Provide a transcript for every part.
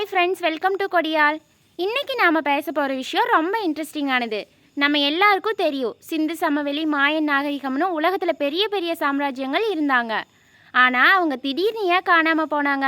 Hi friends welcome to கொடியால் இன்றைக்கி நாம் பேச போகிற விஷயம் ரொம்ப இன்ட்ரெஸ்டிங்கானது நம்ம எல்லாருக்கும் தெரியும் சிந்து சமவெளி மாயன் நாகரிகம்னு உலகத்தில் பெரிய பெரிய சாம்ராஜ்யங்கள் இருந்தாங்க. ஆனால் அவங்க திடீர்னு ஏன் காணாமல் போனாங்க?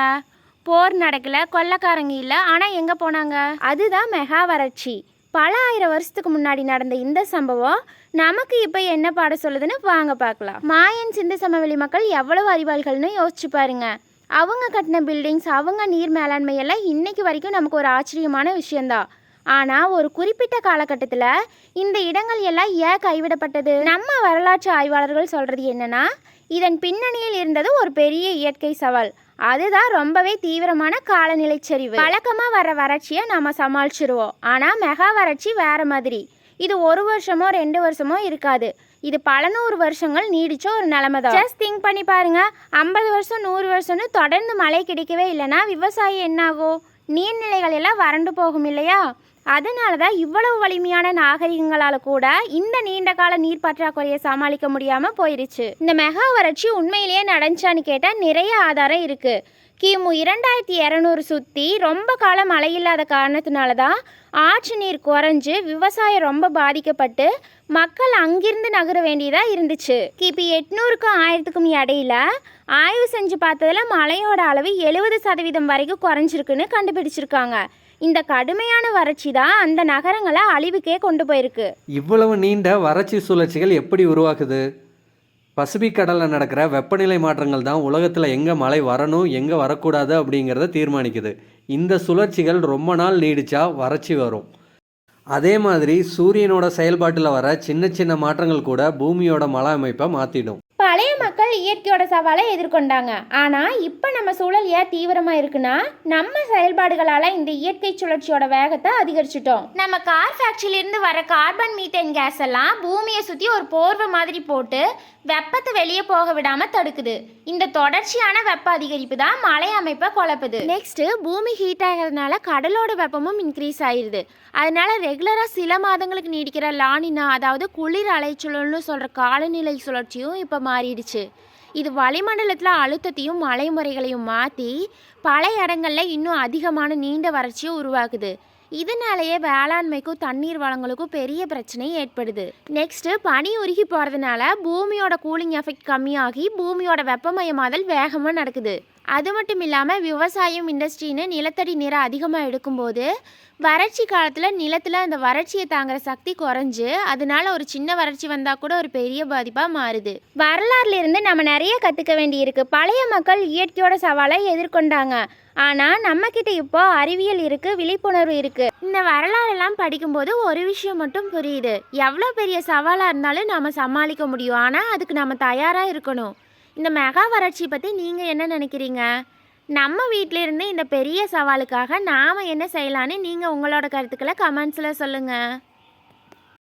போர் நடக்கல கொள்ளக்காரங்க இல்லை ஆனால் எங்கே போனாங்க? அதுதான் மெகா வறட்சி. பல ஆயிரம் வருஷத்துக்கு முன்னாடி நடந்த இந்த சம்பவம் நமக்கு இப்போ என்ன பாட சொல்லுதுன்னு வாங்க பார்க்கலாம். மாயன் சிந்து சமவெளி மக்கள் எவ்வளவு அறிவாளிகள்னு யோசிச்சு பாருங்கள் அவங்க கட்டின பில்டிங்ஸ் அவங்க நீர் மேலாண்மை எல்லாம் இன்னைக்கு வரைக்கும் நமக்கு ஒரு ஆச்சரியமான விஷயம்தான். ஆனால் ஒரு குறிப்பிட்ட காலகட்டத்தில் இந்த இடங்கள் எல்லாம் ஏன் கைவிடப்பட்டது? நம்ம வரலாற்று ஆய்வாளர்கள் சொல்கிறது என்னன்னா இதன் பின்னணியில் இருந்தது ஒரு பெரிய இயற்கை சவால். அதுதான் ரொம்பவே தீவிரமான காலநிலை சரிவு வழக்கமாக வர வறட்சியை நாம சமாளிச்சிருவோம். ஆனால் மெகா வறட்சி வேற மாதிரி. இது ஒரு வருஷமோ ரெண்டு வருஷமோ இருக்காது. இது பல நூறு வருஷங்கள் நீடிச்ச ஒரு நிலைமை தான். ஜஸ்ட் திங்க் பண்ணி பாருங்க. ஐம்பது வருஷம் நூறு வருஷம்னு தொடர்ந்து மழை கிடைக்கவே இல்லைன்னா விவசாயம் என்னாகும்? நீர்நிலைகள் எல்லாம் வறண்டு போகும் இல்லையா? அதனால தான் இவ்வளவு வலிமையான நாகரிகங்களால் கூட இந்த நீண்ட கால நீர் பற்றாக்குறையை சமாளிக்க முடியாமல் போயிருச்சு. இந்த மெகா வறட்சி உண்மையிலேயே நடந்துச்சான்னு கேட்டால் நிறைய ஆதாரம் இருக்குது கிமு இரண்டாயிரத்தி இரநூறு சுற்றி ரொம்ப காலம் மழை இல்லாத காரணத்தினால தான் ஆற்று நீர் குறைஞ்சு விவசாயம் ரொம்ப பாதிக்கப்பட்டு மக்கள் அங்கிருந்து நகர வேண்டியதாக இருந்துச்சு. கிபி எட்நூறுக்கும் ஆயிரத்துக்கும் இடையில ஆய்வு செஞ்சு பார்த்ததுல மழையோட அளவு எழுபது சதவீதம் வரைக்கும் குறைஞ்சிருக்குன்னு கண்டுபிடிச்சிருக்காங்க. இந்த கடுமையான வறட்சி தான் அந்த நகரங்களை அழிவுக்கே கொண்டு போயிருக்கு. இவ்வளவு நீண்ட வறட்சி சுழற்சிகள் எப்படி உருவாக்குது? பசிபிக் கடலில் நடக்கிற வெப்பநிலை மாற்றங்கள் தான் உலகத்தில் எங்கே மழை வரணும் எங்கே வரக்கூடாது அப்படிங்கிறத தீர்மானிக்குது. இந்த சுழற்சிகள் ரொம்ப நாள் நீடிச்சா வறட்சி வரும். அதே மாதிரி சூரியனோட செயல்பாட்டில் வர சின்ன சின்ன மாற்றங்கள் கூட பூமியோட மழை அமைப்பை மாற்றிடும் பழைய மக்கள் இயற்கையோட சவாலை எதிர்கொண்டாங்க. ஆனால் இப்போ நம்ம சூழல் ஏன் தீவிரமாக இருக்குன்னா நம்ம செயல்பாடுகளால் இந்த இயற்கை சுழற்சியோட வேகத்தை அதிகரிச்சிட்டோம். நம்ம கார் ஃபேக்ட்ரியிலேருந்து வர கார்பன் மீத்தேன் கேஸ் எல்லாம் பூமியை சுற்றி ஒரு போர்வை மாதிரி போட்டு வெப்பத்தை வெளியே போக விடாம தடுக்குது. இந்த தொடர்ச்சியான வெப்ப அதிகரிப்பு தான் மழை அமைப்பை குழப்புது. நெக்ஸ்ட் பூமி ஹீட் ஆகிறதுனால கடலோட வெப்பமும் இன்க்ரீஸ் ஆயிருது. அதனால ரெகுலராக சில மாதங்களுக்கு நீடிக்கிற லானினா அதாவது குளிர் அலைச்சூழல்னு சொல்கிற காலநிலை சுழற்சியும் இப்போ மாறிடுச்சு. இது வளிமண்டலத்தில் அழுத்தத்தையும் மலைமுறைகளையும் மாற்றி பல இடங்களில் இன்னும் அதிகமான நீண்ட வறட்சியை உருவாக்குது. இதனாலேயே வேளாண்மைக்கும் தண்ணீர் வளங்களுக்கும் பெரிய பிரச்சனை ஏற்படுது. நெக்ஸ்ட்டு பனி உருகி போகிறதுனால பூமியோட கூலிங் எஃபெக்ட் கம்மியாகி பூமியோட வெப்பமயமாதல் வேகமாக நடக்குது. அது மட்டும் இல்லாமல் விவசாயம் இண்டஸ்ட்ரின்னு நிலத்தடி நீரை அதிகமாக எடுக்கும்போது வறட்சி காலத்தில் நிலத்தில் அந்த வறட்சியை தாங்குற சக்தி குறைஞ்சு அதனால ஒரு சின்ன வறட்சி வந்தால் கூட ஒரு பெரிய பாதிப்பாக மாறுது. வரலாறுல இருந்து நம்ம நிறைய கற்றுக்க வேண்டியிருக்கு. பழைய மக்கள் இயற்கையோட சவாலை எதிர்கொண்டாங்க. ஆனால் நம்மக்கிட்ட இப்போ அறிவியல் இருக்குது விழிப்புணர்வு இருக்குது இந்த வரலாறெல்லாம் படிக்கும்போது ஒரு விஷயம் மட்டும் புரியுது. எவ்வளோ பெரிய சவாலாக இருந்தாலும் நாம் சமாளிக்க முடியும். ஆனால் அதுக்கு நம்ம தயாராக இருக்கணும். இந்த மெகா வறட்சி பற்றி நீங்கள் என்ன நினைக்கிறீங்க? நம்ம வீட்டிலிருந்து இந்த பெரிய சவாலுக்காக நாம் என்ன செய்யலான்னு நீங்கள் உங்களோட கருத்துக்களை கமெண்ட்ஸில் சொல்லுங்கள்